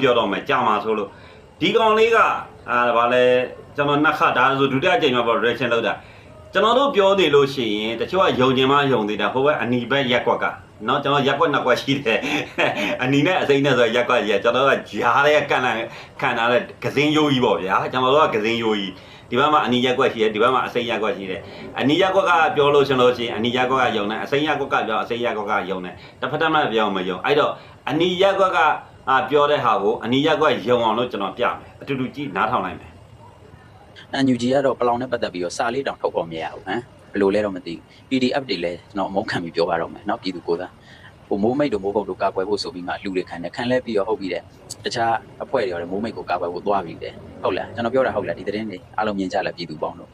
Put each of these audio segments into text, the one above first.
ပြောတော့မယ်ကြာမှာဆိုလို့ဒီကောင်လေးကအာဗာလဲကျွန်တော်နှစ်ခါဒါဆိုဒုတိယကြိမ်မှာပေါ့ reaction လောက်တာကျွန်တော်တို့ပြောနေလို့ရှိရင်တချို့ကယုံကျင်မှယုံသေးတာဟိုဘက်အနီဘက်ရက်ကွက်ကနော်ကျွန်တော်ရက်ကွက်နှစ်ကွက်ရှိတယ်အနီနဲ့အစိမ့်နဲ့ဆိုရက်ကွက်ကြီးကကျွန်တော်ကကြားတဲ့ကန်လာခံထားတဲ့ကစင်းရိုးကြီးပေါ့ဗျာကျွန်တော်တို့ကကစင်းရိုးကြီးဒီဘက်မှာအနီရက်ကွက်ရှိတယ်ဒီဘက်မှာအစိမ့်ရက်ကွက်ရှိတယ်အနီရက်ကွက်ကပြောလို့ရှင်လို့ရှိရင်အနီရက်ကွက်ကယုံတယ်အစိမ့်ရက်ကွက်ကပြောအစိမ့်ရက်ကွက်ကယုံတယ်တစ်ဖက်တည်းမှပြောမယုံအဲ့တော့အနီရက်ကွက်က အာပြောတဲ့ဟာကိုအနီရက်ကွက်ယုံအောင်လို့ကျွန်တော်ပြမယ်အတူတူကြည့်နားထောင်လိုက်မယ် အန်ယူဂျီကတော့ပလောင်နဲ့ပတ်သက်ပြီးတော့စာလေးတောင်ထုတ်ဖို့မရဘူးဟမ်ဘယ်လိုလဲတော့မသိဘူး PDF တွေလည်းကျွန်တော်အမုန်းခံပြီးပြောပါတော့မယ်เนาะပြည်သူကိုယ်သားဟိုမိုးမိတ်တို့မိုးကုတ်တို့ကာကွယ်ဖို့ဆိုပြီးမှလူတွေခံတယ်ခံလဲပြီးတော့ဟုတ်ပြီတဲ့တခြားအဖွဲ့တွေရောလည်းမိုးမိတ်ကိုကာကွယ်ဖို့သွားပြီတဲ့ဟုတ်လားကျွန်တော်ပြောတာဟုတ်လားဒီသတင်းတွေအားလုံးမြင်ကြလားပြည်သူပေါင်းတို့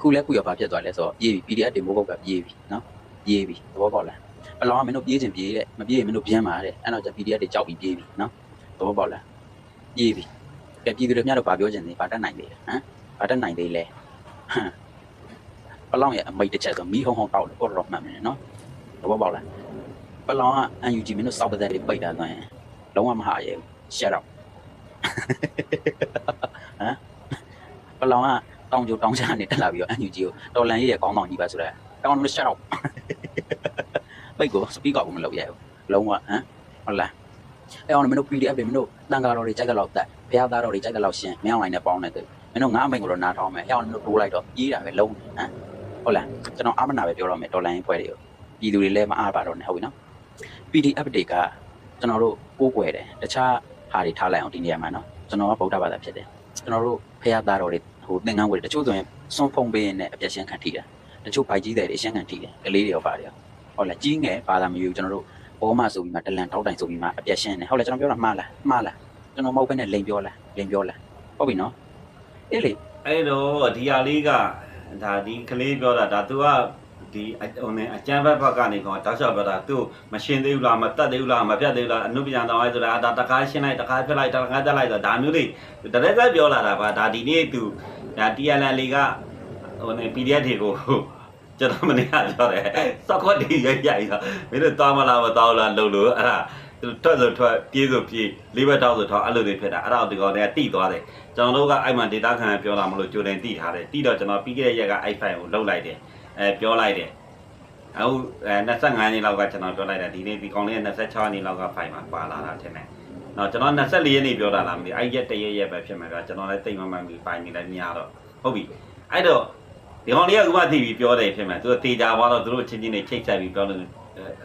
ခုလဲခုရောဘာဖြစ်သွားလဲဆိုတော့ပြေးပြီ PDF တွေမိုးကုတ်ကပြေးပြီเนาะပြေးပြီသဘောပေါက်လား အလောင်းကမင်းတို့ပြေးခြင်းပြေးတဲ့မပြေးရင်မင်းတို့ပြန်ပါတဲ့အဲ့တော့ကျ PDF တွေကြောက်ပြီးပြေးပြီနော်သဘောပေါက်လားပြေးပြီကဲပြည်သူတွေများတော့ဗာပြောခြင်းနေဗာတက်နိုင်သေးလဲဟမ်ဗာတက်နိုင်သေးလဲပလောင်ရဲ့အမိတ်တစ်ချက်ဆိုမီးဟုံဟုံတောက်လို့ပေါ်တော့မှတ်မယ်နော်သဘောပေါက်လားပလောင်က UNG မင်းတို့စောက်ပသက်တွေပိတ်တာဆိုရင်လုံးဝမဟာရဲဘူးရှက်တော့ဟမ်ပလောင်ကတောင်ကျိုးတောင်ချာနေတက်လာပြီးတော့ UNG ကိုတော်လန်ရဲ့ကောင်းဆောင်ကြီးပါဆိုတော့တောင်လို့ရှက်တော့ ပိတ်ကိုစပီကာကိုမလုပ်ရဘူးလုံးဝဟမ်ဟုတ်လားအဲ့အောင်မင်းတို့ PDF တွေမင်းတို့တန်ကာတော်တွေကြိုက်တဲ့လောက်တက်ဘုရားသားတော်တွေကြိုက်တဲ့လောက်ရှင်မင်းအောင်လိုင်းနဲ့ပေါင်းနေတယ်မင်းတို့ငါအမိန်ကိုတော့နားထောင်မယ်။ဟဲ့အောင်တို့တိုးလိုက်တော့ရေးတာပဲလုံးဟမ်ဟုတ်လားကျွန်တော်အာမနာပဲပြောတော့မယ်ဒေါ်လာရင်းဖွဲ့တွေကိုပြည်သူတွေလည်းမအားပါတော့နဲ့ဟုတ်ပြီနော် PDF တွေကကျွန်တော်တို့ကိုးကွယ်တယ်တခြားဟာတွေထားလိုက်အောင်ဒီနေရာမှာနော်ကျွန်တော်ကဗုဒ္ဓဘာသာဖြစ်တယ်ကျွန်တော်တို့ဖះသားတော်တွေဟိုသင်္ကန်းဝယ်တချို့ဆိုရင်စွန့်ဖုံပေးရင်လည်းအပြည့်ရှင်းခံထိတာတချို့ဘိုက်ကြီးတွေအရှင်းခံထိတယ်ကလေးတွေရောပါတယ် ဟုတ်လားကြီးငယ်ဘာသာမယူကျွန်တော်တို့ဘောမဆိုပြီးမှတလန်တောက်တိုင်ဆိုပြီးမှအပြက်ရှင်းတယ်ဟုတ်လားကျွန်တော်ပြောတာမှားလားမှားလားကျွန်တော်မဟုတ်ဘဲနဲ့လိန်ပြောလားလိန်ပြောလားဟုတ်ပြီနော်အေးလေအဲ့တော့ဒီဟာလေးကဒါဒီကလေးပြောတာဒါ तू ကဒီဟိုနေအကျံဘက်ဘက်ကနေကောင်တောက်လျှောက်ပြောတာသူ့မရှင်းသေးဘူးလားမတက်သေးဘူးလားမပြတ်သေးဘူးလားအနုပညာတော်လိုက်ဆိုတာဒါတကားရှင်းလိုက်တကားပြလိုက်တကားတက်လိုက်ဆိုတာဒါမျိုးတွေတရက်ဆက်ပြောလာတာပါဒါဒီနေ့ तू ဒါ TLL လေးကဟိုနေ PDF တွေကို ကျွန်တော်မနေ့ကပြောတယ်စကွက်ဒီရိုက်ရိုက်ဆိုမင်းတို့တောင်းမလားမတောင်းလားလို့လို့အဲ့ဒါသူထွက်ဆိုထွက်ပြေးဆိုပြေးလေးဘက်တောက်ဆိုထောက်အဲ့လိုတွေဖြစ်တာအဲ့ဒါဒီကောင်တွေကတိသွားတယ်ကျွန်တော်တို့ကအဲ့မှာ data ခံပြောလာမလို့ကြိုတင်တိထားတယ်တိတော့ကျွန်တော်ပြီးခဲ့တဲ့ရက်ကအဲ့ file ကိုလုတ်လိုက်တယ်အဲပြောလိုက်တယ်အခုအဲ25ရက်လောက်ကကျွန်တော်ပြောလိုက်တာဒီနေ့ဒီကောင်လေးက26ရက်လောက်က file မှာပါလာတာထင်တယ်။နော်ကျွန်တော်24ရက်နေ့ပြောတာလားမသိဘူးအဲ့ရက်တရက်ရက်ပဲဖြစ်မှာကကျွန်တော်လည်းတိတ်မမှန်ပြီးပိုင်နေလည်းညတော့ဟုတ်ပြီအဲ့တော့ ဒီကောင်လေးကဥပဒေပြီးပြောတယ်ဖြစ်မှာသူကတေချာသွားတော့သူတို့ချင်းချင်းနဲ့ချိတ်ဆက်ပြီးပြောလို့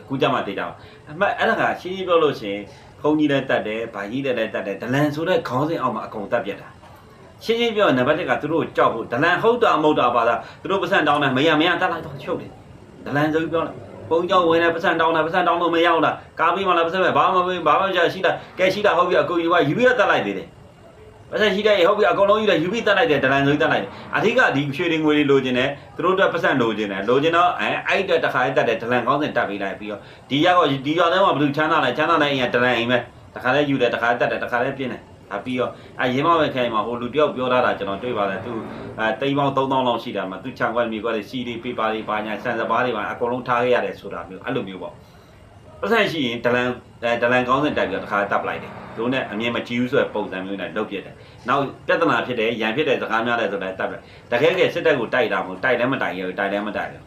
အခုကြမှာတေချာအမှအဲ့ဒါကရှင်းရှင်းပြောလို့ရှိရင်ခုံကြီးလည်းတတ်တယ်ဗာကြီးလည်းတတ်တယ်ဒလန်ဆိုတဲ့ခေါင်းစဉ်အောက်မှာအကုန်တက်ပြတ်တာရှင်းရှင်းပြောရင်နံပါတ်1ကသူတို့ကိုကြောက်ဖို့ဒလန်ဟုတ်တာမဟုတ်တာပါလားသူတို့ပတ်စံတောင်းတယ်မရမရတက်လိုက်တော့ချုပ်တယ်ဒလန်ဆိုပြီးပြောလိုက်ပုံကြောင့်ဝင်တယ်ပတ်စံတောင်းတယ်ပတ်စံတောင်းလို့မရောက်တာကားပြီးမှလည်းပတ်စံပဲဘာမှမပေးဘာမှမချရှိတာကဲရှိတာဟုတ်ပြီအကူယူပါယူပြီးတော့တက်လိုက်သေးတယ် ပတ်စံရှိတဲ့ဟုတ်ပြီအကုန်လုံးယူတယ်ယူပြီးတက်လိုက်တယ်ဒလန်ဆိုပြီးတက်လိုက်တယ်အထက်ကဒီရွှေတွေငွေတွေလိုချင်တယ်သူတို့အတွက်ပတ်စံလိုချင်တယ်လိုချင်တော့အဲအဲ့အတွက်တစ်ခါတက်တယ်ဒလန်ကောင်းစင်တက်ပြီးလိုက်ပြီးတော့ဒီရောက်ဒီရောက်တဲ့မှာဘယ်သူချမ်းသာလဲချမ်းသာတဲ့အိမ်ကဒလန်အိမ်ပဲတစ်ခါလဲယူတယ်တစ်ခါတက်တယ်တစ်ခါလဲပြင်းတယ်ဒါပြီးတော့အဲရင်းမပဲခိုင်မှာဟိုလူတယောက်ပြောထားတာကျွန်တော်တွေ့ပါတယ်သူအဲတိမ်ပေါင်း3000လောက်ရှိတာမှာသူချံခွက်မြေခွက်တွေစီတွေပေပါတွေပါညာဆန်စပါးတွေပါအကုန်လုံးထားခဲ့ရတယ်ဆိုတာမျိုးအဲ့လိုမျိုးပေါ့ ပတ်စံရှိရင်ဒလန်အဲဒလန်ကောင်းစင်တက်ပြီးတော့တစ်ခါတက်ပလိုက်တယ်သူနဲ့အမြင်မကြည့်ဘူးဆိုတဲ့ပုံစံမျိုးနဲ့လုပ်ပြတယ်နောက်ပြဿနာဖြစ်တယ်ရန်ဖြစ်တဲ့စကားများတယ်ဆိုတော့တက်တယ်တကယ်ကစစ်တပ်ကိုတိုက်တာမဟုတ်တိုက်လည်းမတိုက်ရဘူးတိုက်လည်းမတိုက်ဘူး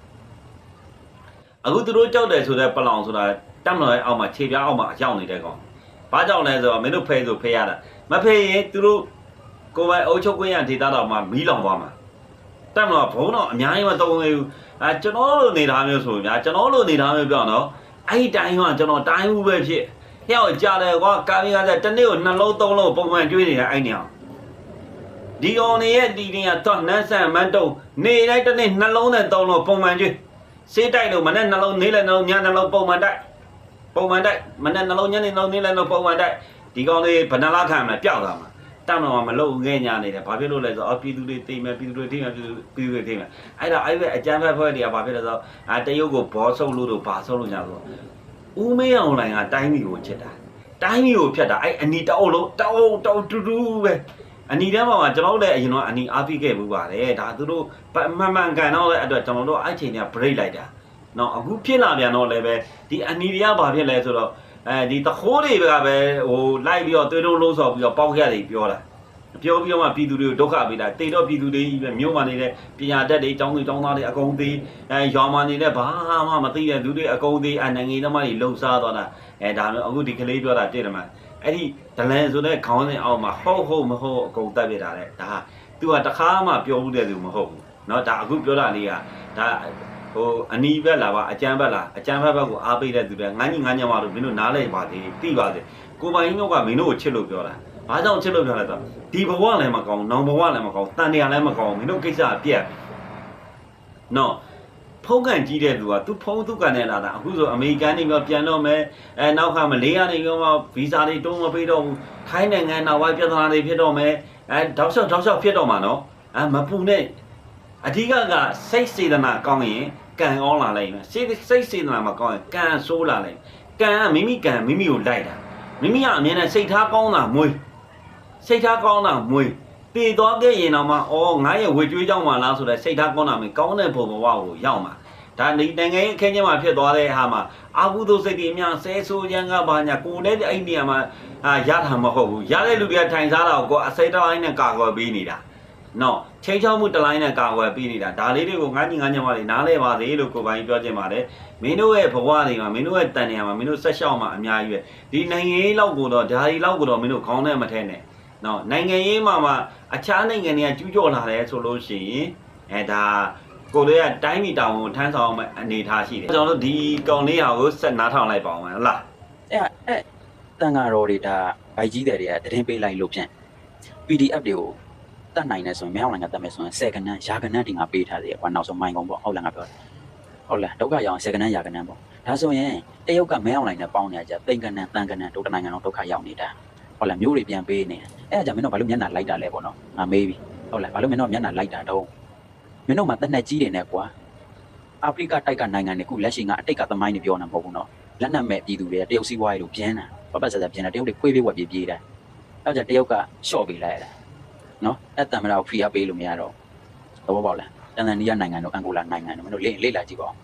အခုသူတို့ကြောက်တယ်ဆိုတဲ့ပလောင်ဆိုတာတက်မလို့ရဲ့အောက်မှာခြေပြားအောက်မှာအရောက်နေတဲ့ကောင်ဘာကြောင့်လဲဆိုတော့မင်းတို့ဖဲဆိုဖဲရတာမဖေးရင်သူတို့ကိုယ်ပိုင်အုပ်ချုပ်ခွင့်ရဒေတာတော်မှာမီးလောင်သွားမှာတက်မလို့ဘုံတော့အများကြီးမတုံးသေးဘူးအဲကျွန်တော်လိုနေတာမျိုးဆိုရင်ဗျာကျွန်တော်လိုနေတာမျိုးပြောတော့ အဲ့ဒီတိုင်းကကျွန်တော်တိုင်းဦးပဲဖြစ်ဟဲ့အောင်ကြားတယ်ကွာကာမီကတတနေ့ကိုနှလုံးသုံးလုံးပုံမှန်ကျွေးနေတာအဲ့နေအောင်ဒီကောင်နေရဲ့ဒီနေကတော့နန်းဆန်မန်းတုံနေတိုင်းတနေ့နှလုံးနဲ့သုံးလုံးပုံမှန်ကျွေးစေးတိုက်လို့မနဲ့နှလုံးနေလည်းနှလုံးညနှလုံးပုံမှန်တိုက်ပုံမှန်တိုက်မနဲ့နှလုံးညနေနှလုံးနေလည်းနှလုံးပုံမှန်တိုက်ဒီကောင်လေးဘဏ္ဍလာခံမလားပျောက်သွားမှာ တောင်းတော့မလုံငဲညာနေတယ်ဘာဖြစ်လို့လဲဆိုတော့ပြည်သူတွေတိမ်မယ်ပြည်သူတွေထိမယ်ပြည်သူပြည်သူတွေထိမယ်အဲ့တော့အဲ့ဘက်အကြမ်းဖက်ဖွဲ့တွေကဘာဖြစ်လဲဆိုတော့အာတရုတ်ကိုဘောဆုပ်လို့တော့ဘာဆုပ်လို့ညာဆိုတော့ဦးမေးအောင်လိုင်ကတိုင်းပြည်ကိုချစ်တာတိုင်းပြည်ကိုဖျက်တာအဲ့အနီတောက်လုံးတောက်တောက်တူတူပဲအနီထဲမှာမှာကျွန်တော်တို့လည်းအရင်တော့အနီအားပြခဲ့မှုပါတယ်ဒါသူတို့မှန်မှန်ကန်တော့တဲ့အတွက်ကျွန်တော်တို့အဲ့ချိန်က break လိုက်တာနော်အခုဖြစ်လာပြန်တော့လည်းပဲဒီအနီတွေကဘာဖြစ်လဲဆိုတော့ အဲဒီတခိုးတွေကပဲဟိုလိုက်ပြီးတော့သွေးလုံးလုံးဆော်ပြီးတော့ပေါက်ခရတယ်ပြောတာပြောပြီးတော့မှပြည်သူတွေကိုဒုက္ခပေးတာတိတ်တော့ပြည်သူတွေကြီးပဲမြို့မှာနေတဲ့ပညာတတ်တွေចောင်းတွေចောင်းသားတွေအကုန်သေးအဲရွာမှာနေတဲ့ဘာမှမသိတဲ့လူတွေအကုန်သေးအနိုင်ငံသမားတွေလှုပ်ရှားသွားတာအဲဒါမျိုးအခုဒီကလေးပြောတာတည့်တယ်မှာအဲ့ဒီဒလန်ဆိုတဲ့ခေါင်းစဉ်အောက်မှာဟုတ်ဟုတ်မဟုတ်အကုန်တက်ပြတာတဲ့ဒါသူကတခါမှပြောဘူးတဲ့သူမဟုတ်ဘူးเนาะဒါအခုပြောတာလေးကဒါ ဟိုအနီးဘက်လာပါအကျမ်းဘက်လာအကျမ်းဘက်ဘက်ကိုအားပေးတဲ့သူတွေငန်းကြီးငန်းညမတို့မင်းတို့နားလိုက်ပါသေးသိပါသေးကိုပိုင်တို့ကမင်းတို့ကိုချစ်လို့ပြောတာဘာကြောင့်ချစ်လို့ပြောလဲဆိုတော့ဒီဘဝလည်းမကောင်းနောင်ဘဝလည်းမကောင်းတန်တရားလည်းမကောင်းမင်းတို့ကိစ္စအပြက်နော်ဖုံးကန်ကြီးတဲ့သူကသူဖုံးသူကန်နဲ့လာတာအခုဆိုအမေရိကန်နေပြီးပြန်တော့မယ်အဲနောက်ခါမလေးကနေပြီးတော့ဗီဇာတွေတုံးမပေးတော့ဘူးထိုင်းနိုင်ငံနောက်ပိုင်းပြဿနာတွေဖြစ်တော့မယ်အဲတောက်လျှောက်တောက်လျှောက်ဖြစ်တော့မှာနော်အဲမပူနဲ့အဓိကကစိတ်စေတနာကောင်းရင် ကံကောင်းလာလိုက်မယ်စိတ်စိတ်စေတနာမကောင်းရင်ကံဆိုးလာလိုက်ကံကမိမိကံမိမိကိုလိုက်တာမိမိကအမြဲတမ်းစိတ်ထားကောင်းတာမွေးစိတ်ထားကောင်းတာမွေးတည်သွားခဲ့ရင်တော့မှအော်ငါရဲ့ဝေကျွေးကြောင်းပါလားဆိုတော့စိတ်ထားကောင်းတာမင်းကောင်းတဲ့ဘုံဘဝကိုရောက်မှာဒါနေနိုင်ငံရေးအခင်းချင်းမှာဖြစ်သွားတဲ့ဟာမှာအာဟုသောစိတ်တွေအများဆဲဆိုးရန်ကဘာညာကိုယ်နဲ့အဲ့ဒီနေရာမှာအာရတာမဟုတ်ဘူးရတဲ့လူတွေကထိုင်စားတာကိုကိုယ်အစိတ်တိုင်းနဲ့ကာကွယ်ပေးနေတာ နော်ချိန်ချောက်မှုတစ်လိုင်းနဲ့ကာကွယ်ပြီးနေတာဒါလေးတွေကိုငါးညီငါးညမလေးနားလဲပါသေးလို့ကိုယ်ပိုင်ပြောချင်ပါတယ်မင်းတို့ရဲ့ဘဝတွေမှာမင်းတို့ရဲ့တန်နေရာမှာမင်းတို့ဆက်ရှောက်မှာအများကြီးပဲဒီနိုင်ငံရေးလောက်ကိုတော့ဒါဒီလောက်ကိုတော့မင်းတို့ခေါင်းထဲမထဲနဲ့နော်နိုင်ငံရေးမှာမှအခြားနိုင်ငံတွေကကျူးကျော်လာတယ်ဆိုလို့ရှိရင်အဲဒါကိုယ်လေးကတိုင်းပြည်တောင်ကိုထမ်းဆောင်မဲ့အနေအထားရှိတယ်ကျွန်တော်တို့ဒီကောင်လေးဟာကိုဆက်နားထောင်လိုက်ပါအောင်ဟုတ်လားအဲ့ဟာအဲ့တန်ဃာတော်တွေဒါဗိုက်ကြီးတဲ့တွေကတရင်ပေးလိုက်လို့ဖြင့် PDF တွေကို တတ်နိုင်တယ်ဆိုရင်မြောင်းနိုင်ကတတ်မယ်ဆိုရင်10ကနန်းရာကနန်းတင်ကပေးထားတယ်ကွာနောက်ဆုံးမိုင်းကုန်ပေါ့ဟုတ်လားငါပြောတယ်ဟုတ်လားဒုက္ခရောက်10ကနန်းရာကနန်းပေါ့ဒါဆိုရင်တရုတ်ကမဲအောင်နိုင်နဲ့ပေါင်းနေကြတိန်ကနန်းတန်ကနန်းဒုတနိုင်ငံလုံးဒုက္ခရောက်နေတာဟုတ်လားမျိုးတွေပြန်ပေးနေတယ်အဲ့ဒါကြောင့်မင်းတို့ဘာလို့မျက်နှာလိုက်တာလဲပေါ့နော်ငါမေးပြီဟုတ်လားဘာလို့မင်းတို့မျက်နှာလိုက်တာတော့မင်းတို့မှတက်နှက်ကြီးတွေနဲ့ကွာအာဖရိကတိုက်ကနိုင်ငံတွေခုလက်ရှိကအတိတ်ကသမိုင်းတွေပြောနေတာမဟုတ်ဘူးနော်လက်နက်မဲ့ပြည်သူတွေကတရုတ်စီးပွားရေးလို့ပြင်းတာဘာပတ်ဆက်ဆက်ပြင်းတာတရုတ်တွေခွေးပေးဝက်ပြေးပြေးတာအဲဒါကြောင့်တရုတ်ကရှော့ပေးလိုက်ရတာ နော်အဲ့တံမရာကိုဖရီအပေးလို့မရတော့သဘောပေါက်လားတန်တန်နီးယားနိုင်ငံတို့အန်ဂိုလာနိုင်ငံတို့မင်းတို့လေ့လေ့လာကြည့်ပါဦး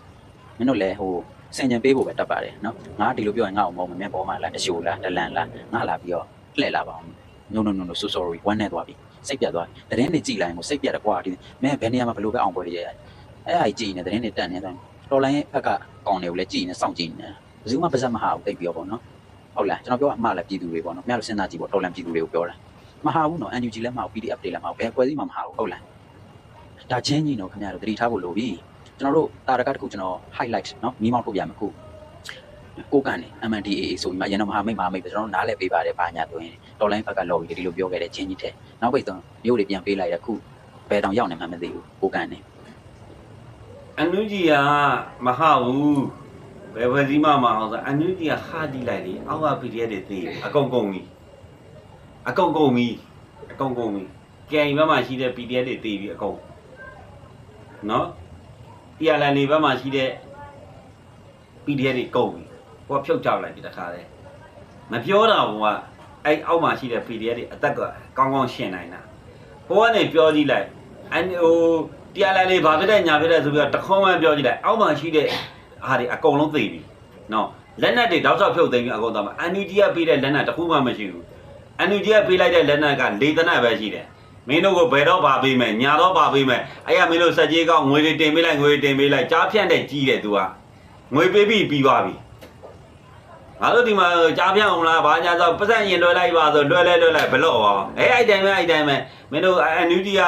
မင်းတို့လည်းဟိုစင်ကြံပေးဖို့ပဲတတ်ပါတယ်နော်ငါဒီလိုပြောရင်ငါ့အောင်မဟုတ်မင်းပေါ်မှာလားတရှိုးလားဒလန်လားငါလာပြီးတော့လှည့်လာပါအောင် no no no no so sorry ဝမ်းနဲ့သွားပြီစိတ်ပြတ်သွားတယ်တရင်နေကြည်လိုက်ကိုစိတ်ပြတ်တယ်ကွာဒီမင်းဘယ်နေရာမှာဘလို့ပဲအောင်ပွဲရရအဲ့ဟာကြီးကြည်နေတရင်နေတက်နေတယ်တော်လိုင်းရဲ့ဘက်ကကောင်းတယ်ကိုလည်းကြည်နေစောင့်ကြည့်နေတယ်ဘယ်သူမှပါဇက်မဟာဘူးတိတ်ပြီးတော့ပေါ့နော်ဟုတ်လားကျွန်တော်ပြောအမှားလည်းပြည်သူတွေပေါ့နော်မြတ်လို့စဉ်းစားကြည့်ပေါ့တော်လန်ပြည်သူတွေကိုပြောတာ မဟာဘူးနော် NUG လည်းမဟာဘူး PDF တွေလည်းမဟာဘူးဘယ်ကွဲစည်းမှမဟာဘူးဟုတ်လားဒါချင်းကြီးနော်ခင်ဗျားတို့သတိထားဖို့လိုပြီကျွန်တော်တို့တာရကတစ်ခုကျွန်တော် highlight နော်မိမောက်ထုတ်ပြမယ်ခုကိုကန်နေ MNDAA ဆိုပြီးမှရန်တော်မဟာမိတ်မဟာမိတ်ပဲကျွန်တော်တို့နားလည်ပေးပါတယ်ဘာညာဆိုရင်တော်လိုင်းဘက်က lobby ဒီလိုပြောခဲ့တဲ့ချင်းကြီးတဲ့နောက်ပိတ်တော့မြို့တွေပြန်ပေးလိုက်ရခုဘယ်တောင်ရောက်နေမှမသိဘူးကိုကန်နေအန်နူဂျီကမဟာဘူးဘယ်ဘယ်ဒီမှမအောင်ဆိုအန်နူဂျီကဟာဒီလိုက်လေအောက်က PDF တွေသိအကုန်ကုန်ပြီ အကုန်ကုန်ပြီအကုန်ကုန်ပြီကြံဘက်မှာရှိတဲ့ PDF တွေသိပြီအကုန်နော် PLN တွေဘက်မှာရှိတဲ့ PDF တွေကုန်ပြီဟိုကဖြုတ်ချလိုက်ပြီတခါလေမပြောတာဘုကအဲ့အောက်မှာရှိတဲ့ PDF တွေအသက်ကကောင်းကောင်းရှင်းနိုင်တာဟိုကနေပြောကြည့်လိုက်အန်ဟိုတရားလည်းလေးဘာဖြစ်တဲ့ညာဖြစ်တဲ့ဆိုပြီးတော့တခွန်းမှပြောကြည့်လိုက်အောက်မှာရှိတဲ့ဟာတွေအကုန်လုံးသိပြီနော်လက်နက်တွေတောက်ချောက်ဖြုတ်သိမ်းပြီးအကုန်သွားမှာအန်ယူဂျီကပေးတဲ့လက်နက်တစ်ခုမှမရှိဘူး အန်ယူဂျီကပေးလိုက်တဲ့လက်နက်ကလေတနက်ပဲရှိတယ်မင်းတို့ကဘယ်တော့ပါပေးမယ်ညာတော့ပါပေးမယ်အဲ့ရမင်းတို့စက်ကြီးကောက်ငွေတွေတင်ပေးလိုက်ငွေတွေတင်ပေးလိုက်ကြားဖြန့်တဲ့ကြီးတယ်သူကငွေပေးပြီးပြီးသွားပြီ ငါတို့ဒီမှာကြားဖြန့်အောင်လားဘာညာဆိုပတ်စံရင်လွှဲလိုက်ပါဆိုလွှဲလဲလွှဲလိုက်ဘလို့ရောအဲအဲ့တိုင်းပဲအဲ့တိုင်းပဲမင်းတို့အန်ယူဂျီက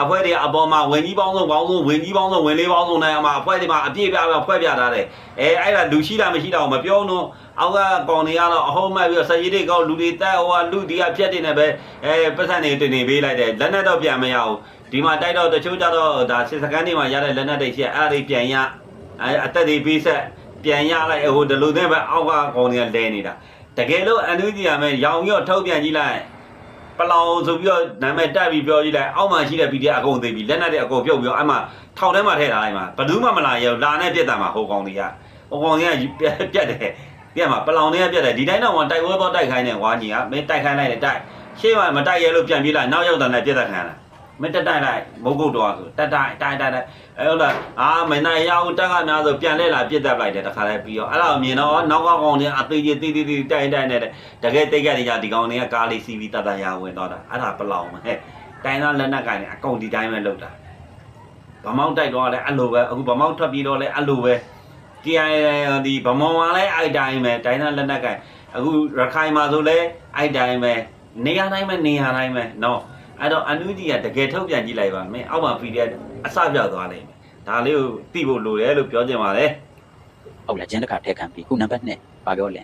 အဖွဲ့တွေအပေါ်မှာဝင်ကြီးပေါင်းစုံပေါင်းစုံဝင်ကြီးပေါင်းစုံဝင်လေးပေါင်းစုံနဲ့အမှအဖွဲ့တွေမှာအပြည့်ပြပြဖွဲ့ပြထားတယ်အဲအဲ့ဒါလူရှိတာမရှိတာကိုမပြောတော့အောက်ကကောင်တွေကတော့အဟုတ်မှတ်ပြီးတော့စကြီးတွေကောက်လူတွေတက်ဟိုကလူဒီကဖြတ်တင်နေပဲအဲပတ်စံတွေတင်နေပေးလိုက်တယ်လက်နက်တော့ပြန်မရဘူးဒီမှာတိုက်တော့တချို့ကြတော့ဒါစစ်စကန်တွေမှာရတဲ့လက်နက်တွေရှိအဲ့ဒါတွေပြန်ရအဲအသက်တွေပေးဆက် ပြန်ရလိုက်ဟိုဒီလိုနဲ့ပဲအောက်ကကောင်တွေကလဲနေတာတကယ်လို့အန်ယူဂျီရမယ်ရောင်ပြီးတော့ထုတ်ပြန်ကြည့်လိုက်ပလောင်ဆိုပြီးတော့နာမည်တက်ပြီးပြောကြည့်လိုက်အောက်မှာရှိတဲ့ PDF အကုန်သိပြီလက်နက်တွေအကုန်ပြုတ်ပြီးတော့အဲ့မှာထောင်ထဲမှာထည့်ထားလိုက်မှာဘယ်သူမှမလာရဘူးလာနဲ့ပြက်တာမှာဟိုကောင်တွေကဟိုကောင်တွေကပြက်ပြက်တယ်ပြက်မှာပလောင်တွေကပြက်တယ်ဒီတိုင်းတော့တိုက်ဝဲတော့တိုက်ခိုင်းတယ်ဝါကြီးကမင်းတိုက်ခိုင်းလိုက်တယ်တိုက်ရှေ့မှာမတိုက်ရဲလို့ပြန်ပြေးလာနောက်ရောက်တယ်လည်းပြက်တာခံရတာ မင်းတက်တိုက်လိုက်မုတ်ကုတ်တော်ဆိုတက်တိုက်တိုက်တိုက်တိုက်အဲဟုတ်လားအာမနိုင်ရအောင်တက်ကများဆိုပြန်လဲလာပြစ်တက်လိုက်တယ်တခါလဲပြီးတော့အဲ့လိုမြင်တော့နောက်ကောင်ကောင်တွေအသေးသေးသေးသေးတိုက်တိုက်နေတယ်တကယ်တိတ်ကြတယ်ကြဒီကောင်တွေကကားလေးစီးပြီးတတ်တရဝင်သွားတာအဲ့ဒါပလောင်ဟဲ့တိုင်းသားလက်နက်ကင်အကုန်ဒီတိုင်းပဲလောက်တာဗမောက်တိုက်တော့လဲအဲ့လိုပဲအခုဗမောက်ထွက်ပြီးတော့လဲအဲ့လိုပဲ KIA ဒီဗမောင်ကလဲအဲ့တိုင်းပဲတိုင်းသားလက်နက်ကင်အခုရခိုင်မှာဆိုလဲအဲ့တိုင်းပဲနေရာတိုင်းပဲနေရာတိုင်းပဲနော် အဲ့တော့အန်ယူဂျီကတကယ်ထုတ်ပြန်ကြည့်လိုက်ပါမင်းအောက်မှာ PDF အစပြောက်သွားလိမ့်မယ်ဒါလေးကိုသိဖို့လိုတယ်လို့ပြောချင်ပါတယ်ဟုတ်လားဂျင်းတစ်ခါထည့်ခံပြီးခုနံပါတ်2ဘာပြောလဲ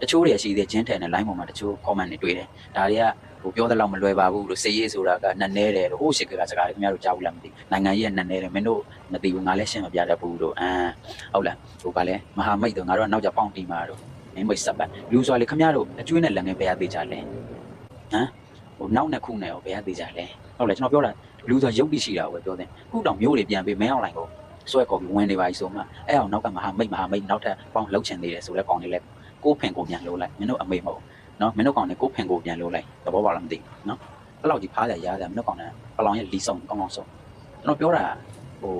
တချို့တွေရှိသေးဂျင်းထဲနဲ့ line ပေါ်မှာတချို့ comment တွေတွေ့တယ်ဒါတွေကဟိုပြောတဲ့လောက်မလွယ်ပါဘူးလို့စေရေးဆိုတာကနက်နဲတယ်လို့ဟိုရှိကကစကားတွေခင်ဗျားတို့ကြားဘူးလားမသိဘူးနိုင်ငံကြီးကနက်နဲတယ်မင်းတို့မသိဘူးငါလည်းရှင်းမပြတတ်ဘူးလို့အမ်ဟုတ်လားဟိုကလည်းမဟာမိတ်တို့ငါတို့ကနောက်ကြပေါင်းတီးမှာတို့မင်းမိတ်ဆက်ပတ်လူဆိုလေခင်ဗျားတို့အကျွေးနဲ့လက်ငယ်ဘယ်ရသေးကြလဲဟမ် ဟိုနောက်နဲ့ခုနဲ့ရောဘယ်ရသေးကြလဲဟုတ်လားကျွန်တော်ပြောတာလူဆိုရုပ်တိရှိတာကိုပဲပြောတယ်ခုတောင်မျိုးတွေပြန်ပြီးမင်းအောင်လိုင်ကိုဆွဲကော်ပြီးဝင်နေပါပြီဆိုမှအဲ့အောင်နောက်ကမဟာမိတ်မဟာမိတ်နောက်ထပ်ပေါင်းလှုပ်ချင်သေးတယ်ဆိုလဲကောင်းနေလဲကိုဖင်ကိုပြန်လို့လိုက်မင်းတို့အမေမဟုတ်နော်မင်းတို့ကောင်နဲ့ကိုဖင်ကိုပြန်လို့လိုက်သဘောပေါက်လားမသိဘူးနော်အဲ့လောက်ကြီးဖားကြရားကြမင်းတို့ကောင်နဲ့ပလောင်ရဲ့လီဆောင်ကောင်းကောင်းဆုံးကျွန်တော်ပြောတာဟို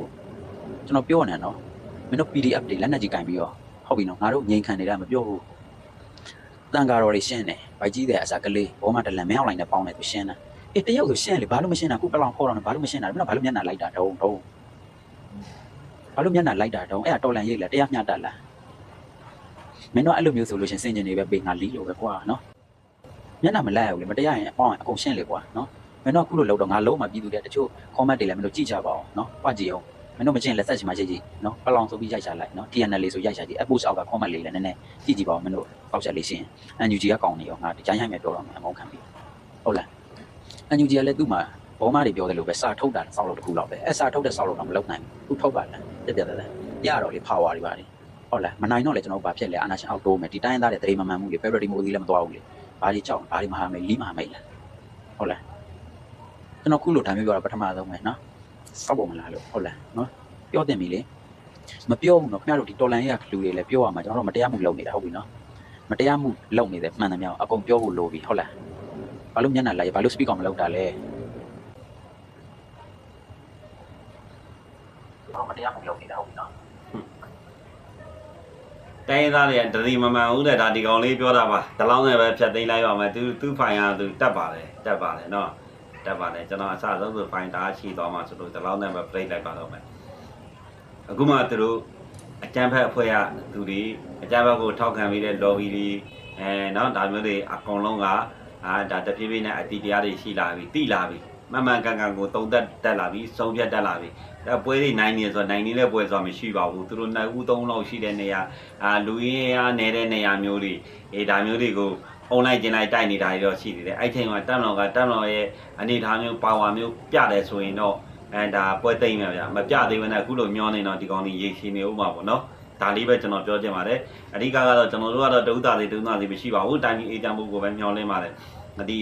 ကျွန်တော်ပြောနေနော်မင်းတို့ PDF တွေလက်နက်ကြီးကင်ပြီးတော့ဟုတ်ပြီနော်ငါတို့ငြိမ်ခံနေတာမပြောဘူး တန်ကာတော်တွေရှင်းတယ်ဗိုက်ကြီးတဲ့အစာကလေးဘောမတလန်မင်းအောင်လိုက်နဲ့ပေါင်းတယ်သူရှင်းတာအေးတယောက်ဆိုရှင်းလေဘာလို့မရှင်းတာခုပလောင်ခေါ်တော့ဘာလို့မရှင်းတာမင်းတို့ဘာလို့မျက်နှာလိုက်တာတုံးတုံးဘာလို့မျက်နှာလိုက်တာတုံးအဲ့ဒါတော်လန်ရိတ်လားတရားမျှတလားမင်းတို့အဲ့လိုမျိုးဆိုလို့ရှရင်စင်ကျင်နေပဲပေးငါလီလို့ပဲကွာနော်မျက်နှာမလိုက်ရဘူးလေမတရားရင်အပေါင်းအကုန်ရှင်းလေကွာနော်မင်းတို့အခုလိုလောက်တော့ငါလုံးမပြီးသူတဲ့တချို့ comment တွေလည်းမင်းတို့ကြည့်ကြပါအောင်နော်ပွားကြည့်အောင် မင်းတို့မကျင်လက်ဆက်ချင်မှကြည့်ကြည့်နော်ပလောင်ဆိုပြီးရိုက်ချလိုက်နော် TNL လေးဆိုရိုက်ချကြည့် Apple အောက်က comment လေးလည်းနည်းနည်းကြည့်ကြည့်ပါဦးမင်းတို့ပေါက်ချက်လေးရှင်း NUG ကကောင်းနေရောငါဒီကြိုင်းရိုက်မယ်ပြောတော့မယ်အမောင်းခံပြီးဟုတ်လား NUG ကလည်းသူ့မှာဘောမတွေပြောတယ်လို့ပဲစာထုတ်တာစောက်လို့တစ်ခုလောက်ပဲအဲစာထုတ်တဲ့စောက်လို့တော့မလုပ်နိုင်ဘူးသူထုတ်ပါလားပြပြတယ်ရတော့လေ power တွေပါတယ်ဟုတ်လားမနိုင်တော့လေကျွန်တော်ဘာဖြစ်လဲအာနာရှင်အောက်တိုးမယ်ဒီတိုင်းသားတွေတရေမမှန်မှုလေ favorite မိုးသီးလည်းမသွားဘူးလေဘာကြီးကြောက်ဘာကြီးမဟာမိတ်လီမဟာမိတ်လားဟုတ်လားကျွန်တော်ခုလိုဒါမျိုးပြောတာပထမဆုံးပဲနော် စောက်ပုံမလားလို့ဟုတ်လားနော်ပြောတင်ပြီလေမပြောဘူးနော်ခင်ဗျားတို့ဒီတော်လန်ရေးကလူတွေလည်းပြောရမှာကျွန်တော်တို့မတရားမှုလုပ်နေတာဟုတ်ပြီနော်မတရားမှုလုပ်နေတယ်မှန်တယ်မြောက်အကုန်ပြောဖို့လိုပြီဟုတ်လားဘာလို့မျက်နှာလိုက်ဘာလို့ speak အောင်မလုပ်တာလဲကျွန်တော်မတရားမှုလုပ်နေတာဟုတ်ပြီနော်တိုင်းသားတွေကတတိမမှန်ဘူးတဲ့ဒါဒီကောင်လေးပြောတာပါဒီလောက်နဲ့ပဲဖြတ်သိမ်းလိုက်ပါမယ်သူသူဖိုင်ရသူတက်ပါတယ်တက်ပါတယ်နော် တက်ပါတယ်ကျွန်တော်အစဆုံးဆိုဖိုင်တာချီသွားမှာဆိုလို့ဒီလောက်နဲ့ပဲ play လိုက်ပါတော့မယ်အခုမှသူတို့အကြမ်းဖက်အဖွဲ့ရသူတွေအကြမ်းဖက်ကိုထောက်ခံပြီးတဲ့ lobby တွေအဲနော်ဒါမျိုးတွေအကုန်လုံးကအာဒါတဖြည်းဖြည်းနဲ့အတီတရားတွေရှိလာပြီတိလာပြီမမှန်ကန်ကန်ကိုတုံးတက်တက်လာပြီစုံပြတ်တက်လာပြီအဲပွဲတွေနိုင်နေဆိုတော့နိုင်နေတဲ့ပွဲဆိုတာမရှိပါဘူးသူတို့နိုင်ဦးသုံးလောက်ရှိတဲ့နေရာအာလူရင်းအားနေတဲ့နေရာမျိုးတွေအေးဒါမျိုးတွေကို အွန်လိုင်းကျင်လိုက်တိုက်နေတာတွေတော့ရှိသေးတယ်အဲ့ချိန်မှာတက်လောင်ကတက်လောင်ရဲ့အနေထားမျိုးပါဝါမျိုးပြတယ်ဆိုရင်တော့အဲဒါပွဲသိမ့်မယ်ဗျာမပြသေးဘဲနဲ့အခုလိုမျောနေတော့ဒီကောင်ကြီးရေရှည်နေဦးမှာပေါ့နော်ဒါလေးပဲကျွန်တော်ပြောချင်ပါတယ်အဓိကကတော့ကျွန်တော်တို့ကတော့ဒုဥတာလေးဒုဥတာလေးမရှိပါဘူးတိုင်းပြည်အေးချမ်းမှုကိုပဲမျှော်လင့်ပါတယ်ဒီ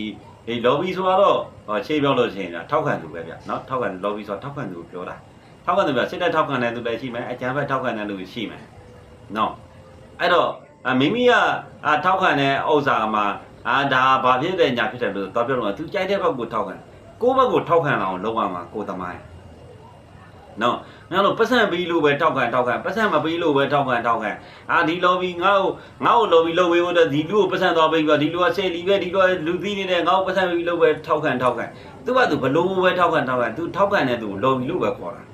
ဒီ lobby ဆိုတော့ဟောရှေ့ပြောလို့ရှိရင်ထောက်ခံသူပဲဗျနော်ထောက်ခံ lobby ဆိုတော့ထောက်ခံသူကိုပြောတာထောက်ခံသူဗျစစ်တပ်ထောက်ခံတဲ့သူလည်းရှိမယ်အကြမ်းဖက်ထောက်ခံတဲ့လူရှိမယ်နော်အဲ့တော့ အမိမိကအာထောက်ခံတဲ့ဥစ္စာမှာအာဒါဘာဖြစ်တဲ့ညာဖြစ်တယ်လို့တော့ပြောလို့ကသူကြိုက်တဲ့ဘက်ကိုထောက်ခံကိုယ့်ဘက်ကိုထောက်ခံအောင်လုပ်ရမှာကိုယ်သမိုင်းနော်ငါတို့ပတ်စံပြီးလို့ပဲထောက်ခံထောက်ခံပတ်စံမပြီးလို့ပဲထောက်ခံထောက်ခံအာဒီ lobby ငါ့ကိုငါ့ကို lobby လုပ်ပေးဖို့တော့ဒီလူကိုပတ်စံသွားပေးပြီးတော့ဒီလူကဆေးလီပဲဒီလူကလူသီးနေတဲ့ငါ့ကိုပတ်စံပြီးလို့ပဲထောက်ခံထောက်ခံသူကသူဘလို့ပဲထောက်ခံထောက်ခံသူထောက်ခံတဲ့သူကို lobby လို့ပဲခေါ်တာ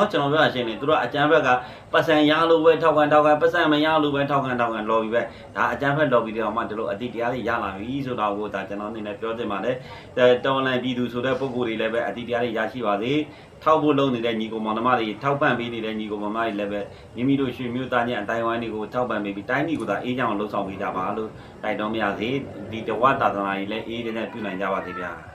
နော်ကျွန်တော်ပြောတာရှင်းနေသူတို့ကအကြမ်းဖက်ကပတ်စံရလို့ပဲထောက်ခံထောက်ခံပတ်စံမရလို့ပဲထောက်ခံထောက်ခံ lobby ပဲဒါအကြမ်းဖက် lobby တွေအောင်မှဒီလိုအတိတရားတွေရလာပြီဆိုတော့ကိုဒါကျွန်တော်အနေနဲ့ပြောချင်ပါတယ်အဲတော်လန်ပြည်သူဆိုတဲ့ပုံကိုယ်တွေလည်းပဲအတိတရားတွေရရှိပါစေထောက်ဖို့လုပ်နေတဲ့ညီကောင်မောင်နှမတွေထောက်ပံ့ပေးနေတဲ့ညီကောင်မောင်နှမတွေလည်းပဲမိမိတို့ရွှေမျိုးသားချင်းအတိုင်းဝိုင်းတွေကိုထောက်ပံ့ပေးပြီးတိုင်းပြည်ကိုသာအေးချမ်းအောင်လှုပ်ဆောင်ပေးကြပါလို့တိုက်တော်မရစေဒီတဝတာသနာကြီးလည်းအေးတဲ့နဲ့ပြုနိုင်ကြပါစေဗျာ